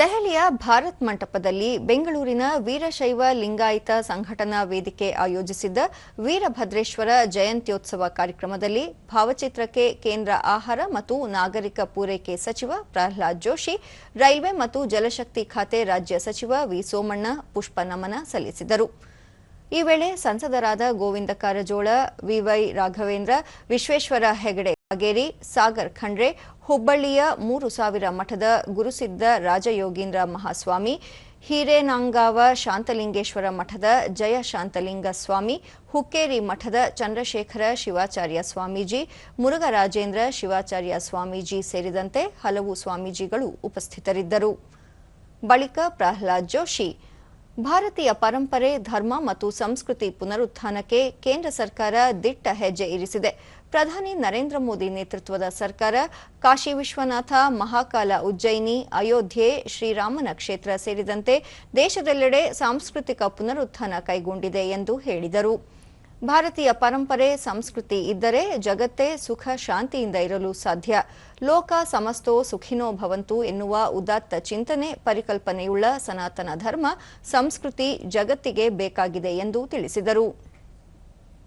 ದೆಹಲಿಯ ಭಾರತ್ ಮಂಟಪದಲ್ಲಿ ಬೆಂಗಳೂರಿನ ವೀರಶೈವ ಲಿಂಗಾಯತ ಸಂಘಟನಾ ವೇದಿಕೆ ಆಯೋಜಿಸಿದ್ದ ವೀರಭದ್ರೇಶ್ವರ ಜಯಂತ್ಯೋತ್ಸವ ಕಾರ್ಯಕ್ರಮದಲ್ಲಿ ಭಾವಚಿತ್ರಕ್ಕೆ ಕೇಂದ್ರ ಆಹಾರ ಮತ್ತು ನಾಗರಿಕ ಪೂರೈಕೆ ಸಚಿವ ಪ್ರಹ್ಲಾದ್ ಜೋಶಿ, ರೈಲ್ವೆ ಮತ್ತು ಜಲಶಕ್ತಿ ಖಾತೆ ರಾಜ್ಯ ಸಚಿವ ವಿ ಸೋಮಣ್ಣ ಪುಷ್ಪ ನಮನ ಸಲ್ಲಿಸಿದರು. ಈ ವೇಳೆ ಸಂಸದರಾದ ಗೋವಿಂದ ಕಾರಜೋಳ ವಿವೈ ರಾಘವೇಂದ್ರ, ವಿಶ್ವೇಶ್ವರ ಹೆಗಡೆ ಕಾಗೇರಿ ಸಾಗರ್ ಖಂಡ್ರೆ, ಹುಬ್ಬಳ್ಳಿಯ ಮೂರು ಸಾವಿರ ಮಠದ ಗುರುಸಿದ್ಧ ರಾಜಯೋಗೀಂದ್ರ ಮಹಾಸ್ವಾಮಿ, ಹಿರೇನಾಂಗಾವ ಶಾಂತಲಿಂಗೇಶ್ವರ ಮಠದ ಜಯ ಶಾಂತಲಿಂಗ ಸ್ವಾಮಿ, ಹುಕ್ಕೇರಿ ಮಠದ ಚಂದ್ರಶೇಖರ ಶಿವಾಚಾರ್ಯ ಸ್ವಾಮೀಜಿ, ಮುರುಘರಾಜೇಂದ್ರ ಶಿವಾಚಾರ್ಯ ಸ್ವಾಮೀಜಿ ಸೇರಿದಂತೆ ಹಲವು ಸ್ವಾಮೀಜಿಗಳು ಉಪಸ್ಥಿತರಿದ್ದರು. ಬಳಿಕ ಪ್ರಹ್ಲಾದ್ ಜೋಶಿ ಭಾರತೀಯ ಪರಂಪರೆ, ಧರ್ಮ ಮತ್ತು ಸಂಸ್ಕೃತಿ ಪುನರುತ್ಥಾನಕ್ಕೆ ಕೇಂದ್ರ ಸರ್ಕಾರ ದಿಟ್ಟ ಹೆಜ್ಜೆ ಇರಿಸಿದೆ. ಪ್ರಧಾನಿ ನರೇಂದ್ರ ಮೋದಿ ನೇತೃತ್ವದ ಸರ್ಕಾರ, ಕಾಶಿ ವಿಶ್ವನಾಥ, ಮಹಾಕಾಲ ಉಜ್ಜಯಿನಿ, ಅಯೋಧ್ಯೆ, ಶ್ರೀರಾಮನ ಕ್ಷೇತ್ರ ಸೇರಿದಂತೆ ದೇಶದೆಲ್ಲೆಡೆ ಸಾಂಸ್ಕೃತಿಕ ಪುನರುತ್ಥಾನ ಕೈಗೊಂಡಿದೆ ಎಂದು ಹೇಳಿದರು. ಭಾರತೀಯ ಪರಂಪರೆ, ಸಂಸ್ಕೃತಿ ಇದ್ದರೆ ಜಗತ್ತೇ ಸುಖ ಶಾಂತಿಯಿಂದ ಇರಲು ಸಾಧ್ಯ. ಲೋಕ ಸಮಸ್ತೋ ಸುಖಿನೋ ಭವಂತು ಎನ್ನುವ ಉದಾತ್ತ ಚಿಂತನೆ, ಪರಿಕಲ್ಪನೆಯುಳ್ಳ ಸನಾತನ ಧರ್ಮ, ಸಂಸ್ಕೃತಿ ಜಗತ್ತಿಗೆ ಬೇಕಾಗಿದೆ ಎಂದು ತಿಳಿಸಿದರು.